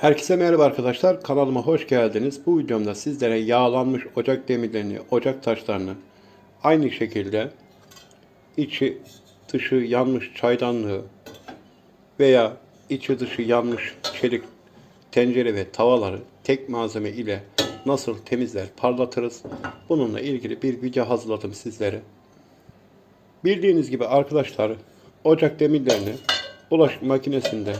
Herkese merhaba arkadaşlar. Kanalıma hoş geldiniz. Bu videomda sizlere yağlanmış ocak demirlerini, ocak taşlarını aynı şekilde içi dışı yanmış çaydanlığı veya içi dışı yanmış çelik tencere ve tavaları tek malzeme ile nasıl temizler, parlatırız. Bununla ilgili bir video hazırladım sizlere. Bildiğiniz gibi arkadaşlar ocak demirlerini bulaşık makinesinde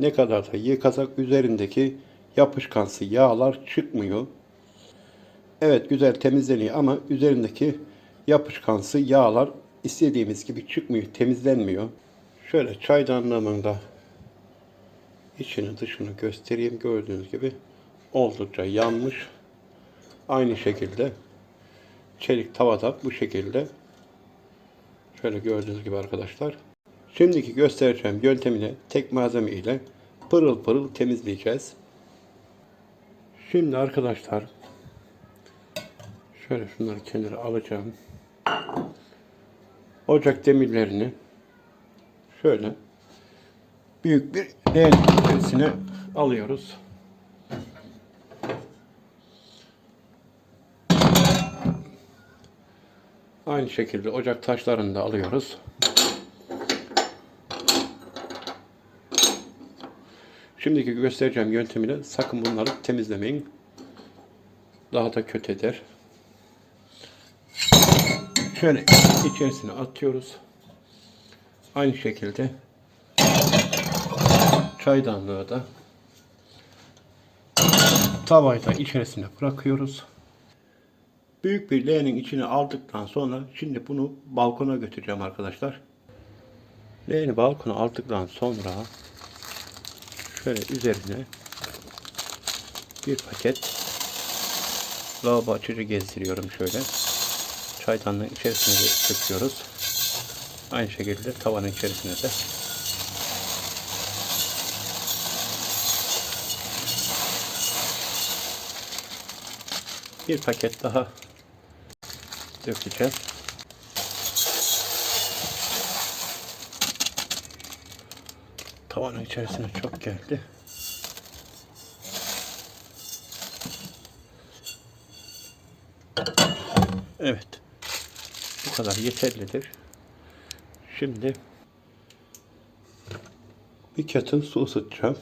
ne kadar da yıkasak üzerindeki yapışkansı yağlar çıkmıyor. Evet güzel temizleniyor ama üzerindeki yapışkansı yağlar istediğimiz gibi çıkmıyor, temizlenmiyor. Şöyle çaydanlığımın da içini dışını göstereyim. Gördüğünüz gibi oldukça yanmış. Aynı şekilde çelik tavada bu şekilde Şöyle gördüğünüz gibi arkadaşlar. Şimdiki göstereceğim yöntemini tek malzeme ile pırıl pırıl temizleyeceğiz. Şimdi arkadaşlar şöyle şunları kenara alacağım. Ocak demirlerini şöyle büyük bir leğen alıyoruz. Aynı şekilde ocak taşlarını da alıyoruz. Şimdiki göstereceğim yöntemiyle sakın bunları temizlemeyin. Daha da kötü eder. Şöyle içerisine atıyoruz. Aynı şekilde çaydanlığı da tavayı da içerisine bırakıyoruz. Büyük bir leğenin içine aldıktan sonra şimdi bunu balkona götüreceğim arkadaşlar. Leğeni balkona aldıktan sonra şöyle üzerine bir paket lavabo açıcı gezdiriyorum şöyle. Çaydanlığın içerisine de döküyoruz. Aynı şekilde tavanın içerisine de bir paket daha dökeceğiz. Tavanın içerisine çok geldi. Evet. Bu kadar yeterlidir. Şimdi bir kettle su ısıtacağım.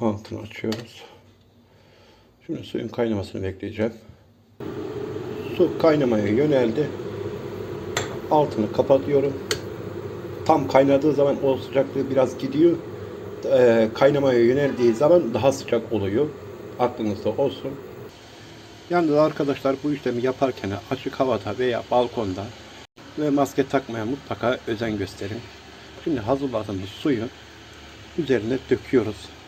Altını açıyoruz. Şimdi suyun kaynamasını bekleyeceğim. Su kaynamaya yöneldi. Altını kapatıyorum. Tam kaynadığı zaman o sıcaklığı biraz gidiyor. Ee, kaynamaya yöneldiği zaman daha sıcak oluyor. Aklınızda olsun. Yalnız arkadaşlar bu işlemi yaparken açık havada veya balkonda ve maske takmaya mutlaka özen gösterin. Şimdi hazırladığımız suyu üzerine döküyoruz.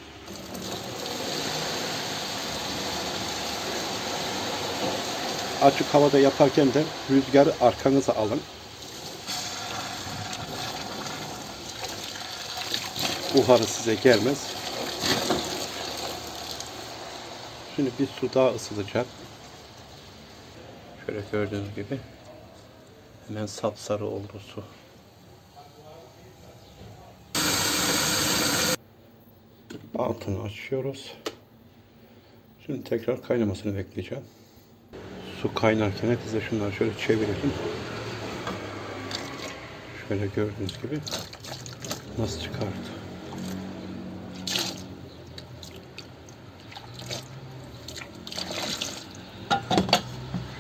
Açık havada yaparken de rüzgarı arkanıza alın. Buharı size gelmez. Şimdi bir su daha ısıtacak. Şöyle gördüğünüz gibi hemen sapsarı oldu su. Altını açıyoruz. Şimdi tekrar kaynamasını bekleyeceğim. Su kaynarken biz de şunları şöyle çevirelim. Şöyle gördüğünüz gibi nasıl çıkardı.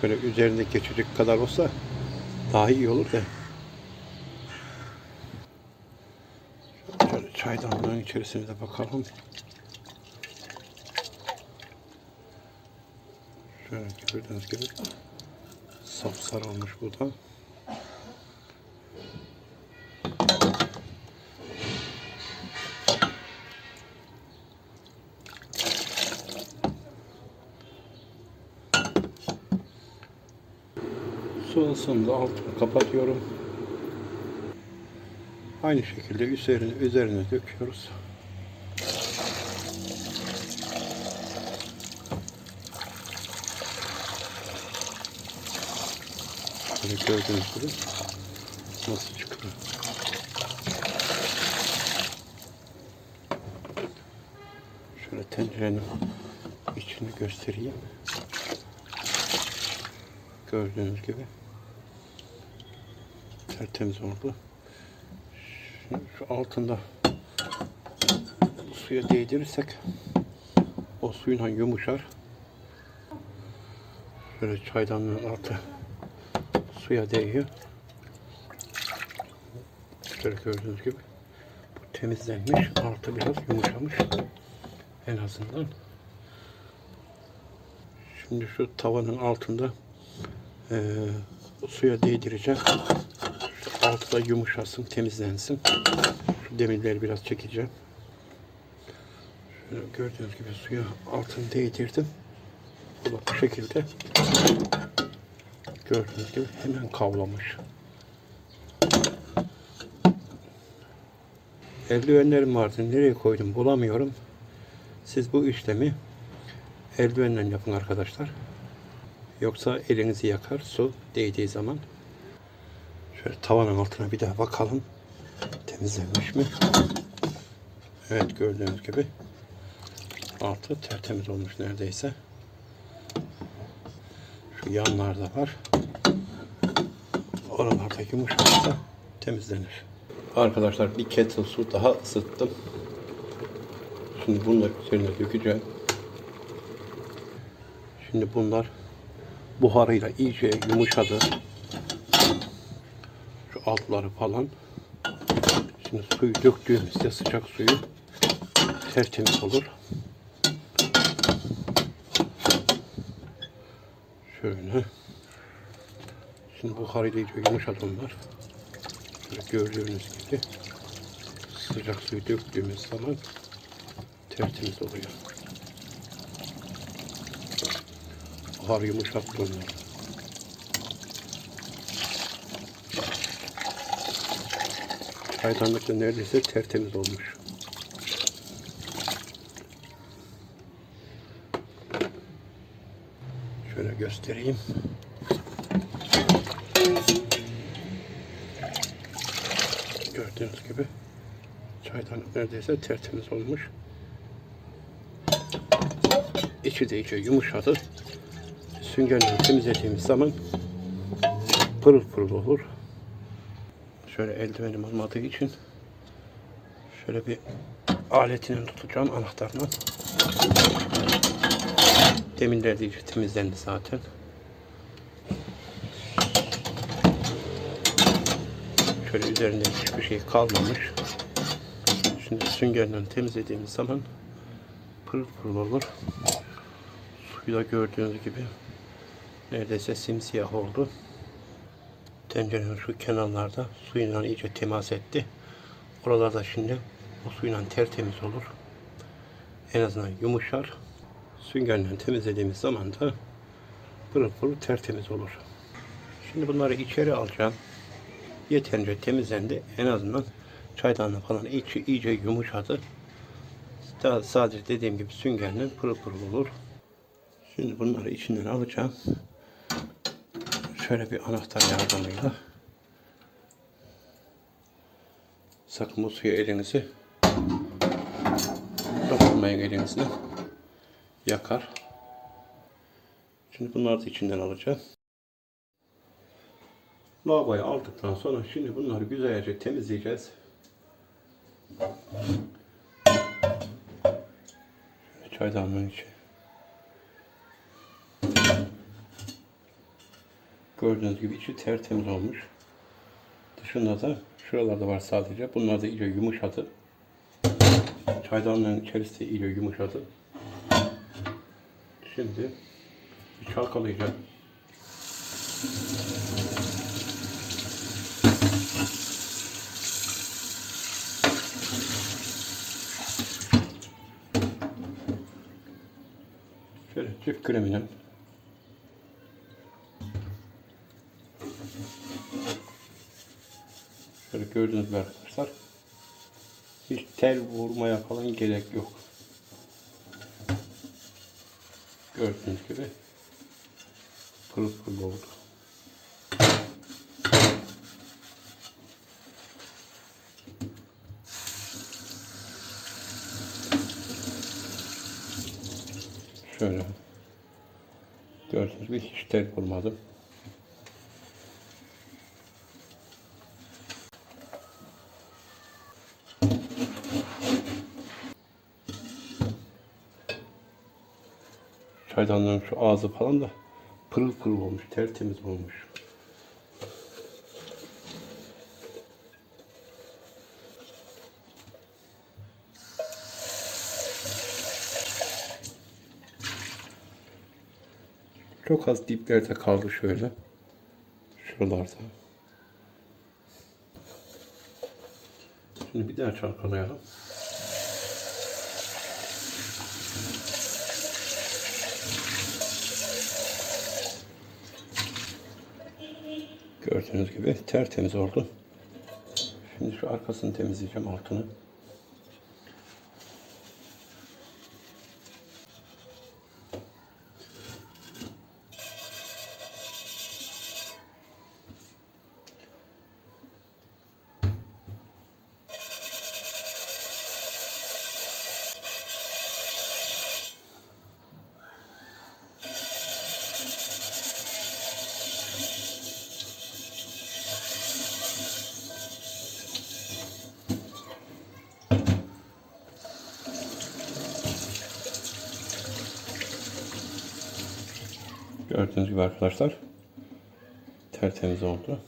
Şöyle üzerinde geçecek kadar olsa daha iyi olur da. Şöyle çaydanlığın içerisine de bakalım. Şöyle gördüğünüz gibi sapsarı olmuş bu da. Su ısındı altını kapatıyorum. Aynı şekilde üzerine üzerine döküyoruz. Böyle gördüğünüz gibi nasıl çıkıyor. Şöyle tencerenin içini göstereyim. Gördüğünüz gibi tertemiz oldu. Şimdi şu altında suya değdirirsek o suyla yumuşar. Şöyle çaydanlığın altı suya değiyor. Şöyle gördüğünüz gibi bu temizlenmiş. Altı biraz yumuşamış. En azından. Şimdi şu tavanın altında eee, suya değdireceğim. Şu altı da yumuşasın, temizlensin. Şu demirleri biraz çekeceğim. Şöyle gördüğünüz gibi suya altını değdirdim. Bu şekilde gördüğünüz gibi hemen kavlamış. Eldivenlerim vardı. Nereye koydum bulamıyorum. Siz bu işlemi eldivenle yapın arkadaşlar. Yoksa elinizi yakar su değdiği zaman. Şöyle tavanın altına bir daha bakalım. Temizlenmiş mi? Evet gördüğünüz gibi altı tertemiz olmuş neredeyse. Yanlarda var. Oralarda yumuşarsa temizlenir. Arkadaşlar bir kettle su daha ısıttım. Şimdi bunu da üzerine dökeceğim. Şimdi bunlar buharıyla iyice yumuşadı. Şu altları falan. Şimdi suyu döktüğümüzde sıcak suyu tertemiz olur. Şöyle. Şimdi buharıyla iyice yumuşadı onlar. Şöyle gördüğünüz gibi sıcak suyu döktüğümüz zaman tertemiz oluyor. Buhar yumuşattı onları. Çaydanlık da neredeyse tertemiz olmuş. Şöyle göstereyim. Gördüğünüz gibi çaydanlık neredeyse tertemiz olmuş. İçi de iyice yumuşadı. Süngerle temizlediğimiz zaman pırıl pırıl olur. Şöyle eldivenim olmadığı için şöyle bir aletini tutacağım anahtarla. Demirler de temizlendi zaten. Şöyle üzerinde hiçbir şey kalmamış. Şimdi süngerle temizlediğimiz zaman pırıl pırıl olur. Suyu da gördüğünüz gibi neredeyse simsiyah oldu. Tencerenin şu kenarlarda suyla iyice temas etti. Oralarda şimdi bu suyla tertemiz olur. En azından yumuşar. Süngerle temizlediğimiz zaman da pırıl pırıl tertemiz olur. Şimdi bunları içeri alacağım. Yeterince temizlendi. En azından çaydanlığı falan içi iyice yumuşadı. Daha sadece dediğim gibi süngerle pırıl pırıl olur. Şimdi bunları içinden alacağım. Şöyle bir anahtar yardımıyla. Sakın bu suya elinizi dokunmayın elinizle. Yakar. Şimdi bunları da içinden alacağım. Lavaboya aldıktan sonra şimdi bunları güzelce temizleyeceğiz. Şöyle çaydanlığın içi. Gördüğünüz gibi içi tertemiz olmuş. Dışında da şuralarda var sadece. Bunlar da iyice yumuşadı. Çaydanlığın içerisi de iyice yumuşadı. Şimdi bir çalkalayacağım. Şöyle çift kremine Şöyle gördüğünüz gibi arkadaşlar. Hiç tel vurmaya falan gerek yok. Gördüğünüz gibi pırıl pırıl oldu. Şöyle. Gördüğünüz gibi hiç tel vurmadım. Çaydanlığın şu ağzı falan da pırıl pırıl olmuş, tertemiz olmuş. Çok az diplerde kaldı şöyle. Şuralarda. Şimdi bir daha çalkalayalım. Gördüğünüz gibi tertemiz oldu. Şimdi şu arkasını temizleyeceğim altını. Gördüğünüz gibi arkadaşlar tertemiz oldu.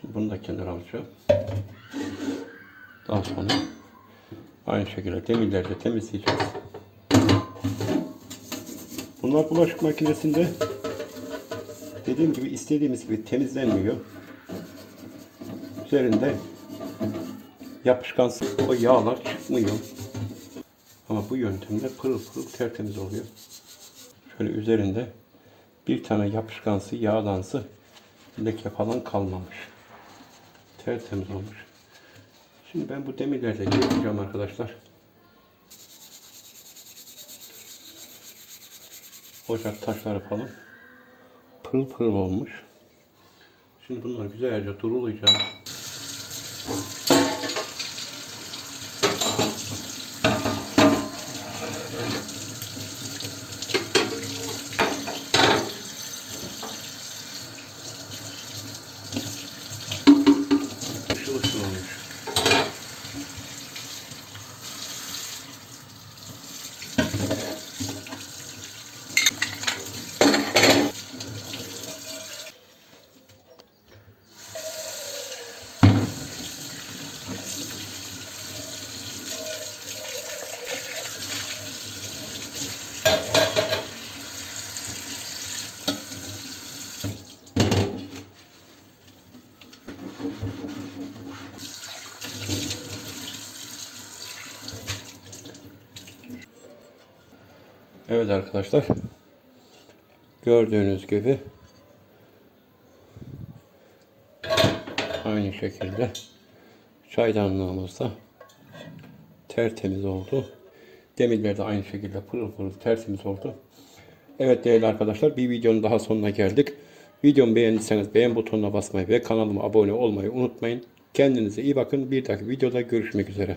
Şimdi bunu da kenara alacağım. Daha sonra aynı şekilde demirleri de temizleyeceğiz. Bunlar bulaşık makinesinde dediğim gibi istediğimiz gibi temizlenmiyor. Üzerinde yapışkan o yağlar çıkmıyor. Ama bu yöntemle pırıl pırıl tertemiz oluyor. Şöyle üzerinde bir tane yapışkansı, yağdansı leke falan kalmamış. Tertemiz olmuş. Şimdi ben bu demirlerle geçeceğim arkadaşlar. Ocak taşları falan pırıl pırıl olmuş. Şimdi bunları güzelce durulayacağım. Evet arkadaşlar. Gördüğünüz gibi aynı şekilde çaydanlığımız da tertemiz oldu. Demirler de aynı şekilde pırıl pırıl tertemiz oldu. Evet değerli arkadaşlar bir videonun daha sonuna geldik. Videomu beğendiyseniz beğen butonuna basmayı ve kanalıma abone olmayı unutmayın. Kendinize iyi bakın. Bir dahaki videoda görüşmek üzere.